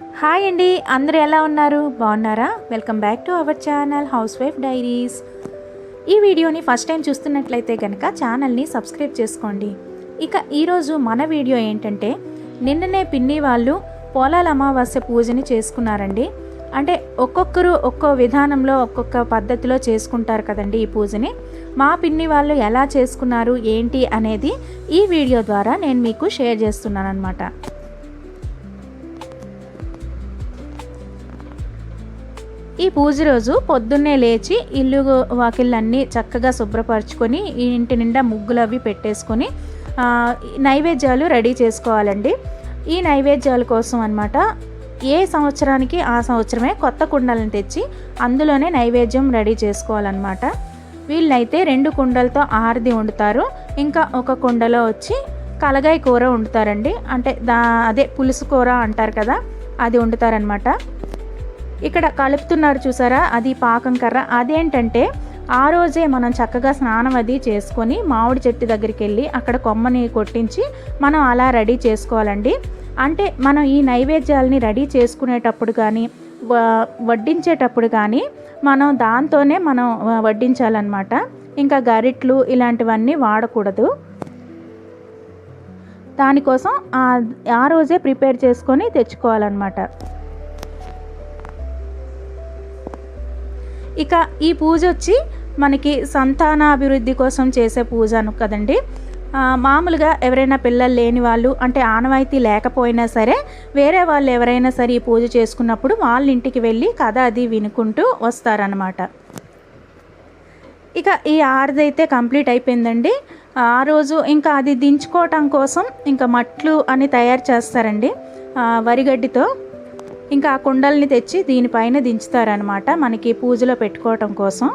Hi అండి అందరూ ఎలా ఉన్నారు? బాగున్నారా? Welcome back to our channel housewife diaries ఈ వీడియోని ఫస్ట్ టైం చూస్తున్నట్లయితే కనుక ఛానల్ని సబ్స్క్రైబ్ చేసుకోండి. ఇక ఈరోజు మన వీడియో ఏంటంటే నిన్ననే పిన్ని వాళ్ళు పోలాల అమావాస్య పూజని చేసుకున్నారండి. అంటే ఒక్కొక్కరు ఒక్కో విధానంలో ఒక్కొక్క పద్ధతిలో చేసుకుంటారు కదండి ఈ పూజని. మా పిన్ని వాళ్ళు ఎలా చేసుకున్నారు ఏంటి అనేది ఈ వీడియో ద్వారా నేను మీకు షేర్ చేస్తున్నాను అనమాట ఈ పూజ రోజు పొద్దున్నే లేచి ఇల్లు వాకిళ్ళన్నీ చక్కగా శుభ్రపరచుకొని ఇంటి నిండా ముగ్గులు అవి పెట్టేసుకొని నైవేద్యాలు రెడీ చేసుకోవాలండి. ఈ నైవేద్యాల కోసం అనమాట ఏ సంవత్సరానికి ఆ సంవత్సరమే కొత్త కుండలను తెచ్చి అందులోనే నైవేద్యం రెడీ చేసుకోవాలన్నమాట. వీళ్ళైతే రెండు కుండలతో ఆరది వండుతారు. ఇంకా ఒక కుండలో వచ్చి కలగాయ కూర వండుతారండి. అంటే దా అదే పులుసు కూర అంటారు కదా అది వండుతారనమాట ఇక్కడ కలుపుతున్నారు చూసారా? అది పాకం కర్ర. అదేంటంటే ఆ రోజే మనం చక్కగా స్నానం అది చేసుకొని మామిడి చెట్టు దగ్గరికి వెళ్ళి అక్కడ కొమ్మని కొట్టించి మనం అలా రెడీ చేసుకోవాలండి. అంటే మనం ఈ నైవేద్యాలని రెడీ చేసుకునేటప్పుడు కానీ వ- వడ్డించేటప్పుడు కానీ మనం దాంతోనే మనం వడ్డించాలన్నమాట. ఇంకా గరిట్లు ఇలాంటివన్నీ వాడకూడదు. దానికోసం ఆ రోజే ప్రిపేర్ చేసుకొని తెచ్చుకోవాలన్నమాట. ఇక ఈ పూజ వచ్చి మనకి సంతానాభివృద్ధి కోసం చేసే పూజ అను కదండి. మామూలుగా ఎవరైనా పిల్లలు లేని వాళ్ళు అంటే ఆనవాయితీ లేకపోయినా సరే వేరే వాళ్ళు ఎవరైనా సరే ఈ పూజ చేసుకున్నప్పుడు వాళ్ళ ఇంటికి వెళ్ళి కథ అది వినుకుంటూ వస్తారనమాట ఇక ఈ ఆరది అయితే కంప్లీట్ అయిపోయిందండి. ఆ రోజు ఇంకా అది దించుకోవటం కోసం ఇంకా మట్లు అని తయారు చేస్తారండి. వరిగడ్డితో. ఇంకా ఆ కుండల్ని తెచ్చి దీనిపైన దించుతారనమాట మనకి పూజలో పెట్టుకోవటం కోసం.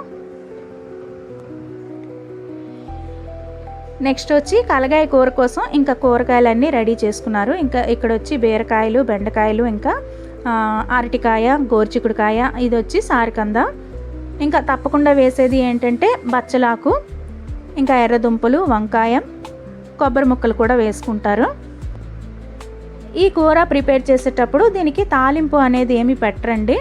నెక్స్ట్ వచ్చి కలగాయ కూర కోసం ఇంకా కూరగాయలన్నీ రెడీ చేసుకున్నారు. ఇంకా ఇక్కడ వచ్చి బీరకాయలు బెండకాయలు ఇంకా అరటికాయ గోర్చికుడికాయ ఇది వచ్చి సారికంద. ఇంకా తప్పకుండా వేసేది ఏంటంటే బచ్చలాకు ఇంకా ఎర్రదుంపలు వంకాయ కొబ్బరి ముక్కలు కూడా వేసుకుంటారు. ఈ కూర ప్రిపేర్ చేసేటప్పుడు దీనికి తాలింపు అనేది ఏమి పెట్టరండి.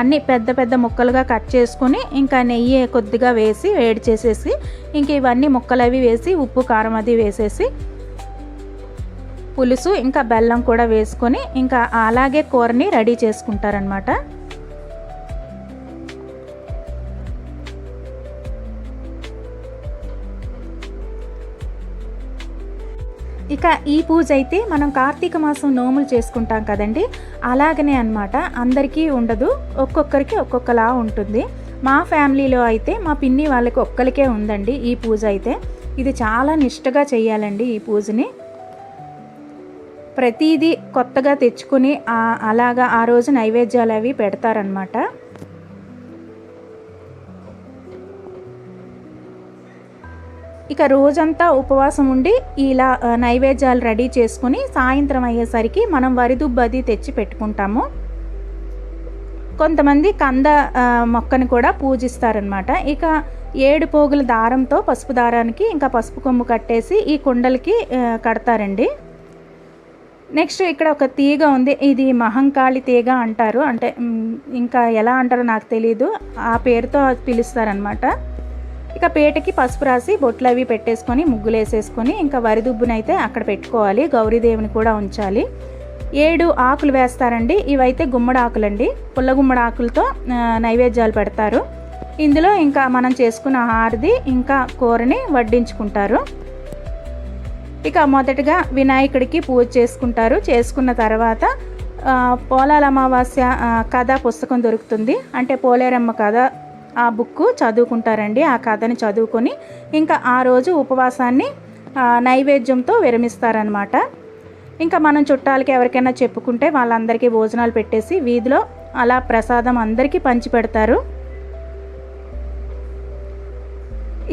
అన్నీ పెద్ద పెద్ద ముక్కలుగా కట్ చేసుకుని ఇంకా నెయ్యి కొద్దిగా వేసి వేడి చేసేసి ఇంక ఇవన్నీ ముక్కలు అవి వేసి ఉప్పు కారం అది వేసేసి పులుసు ఇంకా బెల్లం కూడా వేసుకొని ఇంకా అలాగే కూరని రెడీ చేసుకుంటారనమాట ఇక ఈ పూజ అయితే మనం కార్తీక మాసం నోములు చేసుకుంటాం కదండి? అలాగనే అనమాట అందరికీ ఉండదు. ఒక్కొక్కరికి ఒక్కొక్కలా ఉంటుంది. మా ఫ్యామిలీలో అయితే మా పిన్ని వాళ్ళకి ఒక్కరికే ఉందండి ఈ పూజ అయితే. ఇది చాలా నిష్టగా చేయాలండి ఈ పూజని. ప్రతిదీ కొత్తగా తెచ్చుకుని అలాగా ఆ రోజు నైవేద్యాలు అవి పెడతారనమాట ఇక రోజంతా ఉపవాసం ఉండి ఇలా నైవేద్యాలు రెడీ చేసుకుని సాయంత్రం అయ్యేసరికి మనం వరిదుబ్బది తెచ్చి పెట్టుకుంటాము. కొంతమంది కంద మొక్కని కూడా పూజిస్తారనమాట ఇక ఏడు పోగుల దారంతో పసుపు దారానికి ఇంకా పసుపు కొమ్ము కట్టేసి ఈ కుండలకి కడతారండి. నెక్స్ట్ ఇక్కడ ఒక తీగ ఉంది. ఇది మహంకాళి తీగ అంటారు. అంటే ఇంకా ఎలా అంటారో నాకు తెలియదు ఆ పేరుతో పిలుస్తారనమాట ఇక పేటకి పసుపు రాసి బొట్లు అవి పెట్టేసుకొని ముగ్గులు వేసేసుకొని ఇంకా వరిదుబ్బునైతే అక్కడ పెట్టుకోవాలి. గౌరీదేవిని కూడా ఉంచాలి. ఏడు ఆకులు వేస్తారండి. ఇవైతే గుమ్మడి ఆకులండి. పుల్ల గుమ్మడి ఆకులతో నైవేద్యాలు పెడతారు. ఇందులో ఇంకా మనం చేసుకున్న హారది ఇంకా కూరని వడ్డించుకుంటారు. ఇక మొదటగా వినాయకుడికి పూజ చేసుకుంటారు. చేసుకున్న తర్వాత పోలాల అమావాస్య కథ పుస్తకం దొరుకుతుంది. అంటే పోలేరమ్మ కథ ఆ బుక్ చదువుకుంటారండి. ఆ కథని చదువుకొని ఇంకా ఆ రోజు ఉపవాసాన్ని నైవేద్యంతో విరమిస్తారనమాట ఇంకా మనం చుట్టాలకి ఎవరికైనా చెప్పుకుంటే వాళ్ళందరికీ భోజనాలు పెట్టేసి వీధిలో అలా ప్రసాదం అందరికీ పంచిపెడతారు.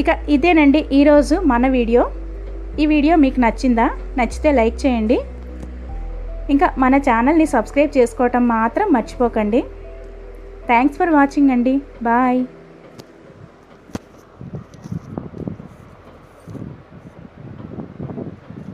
ఇక ఇదేనండి ఈరోజు మన వీడియో. ఈ వీడియో మీకు నచ్చిందా? నచ్చితే లైక్ చేయండి. ఇంకా మన ఛానల్ని సబ్స్క్రైబ్ చేసుకోవటం మాత్రం మర్చిపోకండి. థ్యాంక్స్ ఫర్ వాచింగ్ అండి బాయ్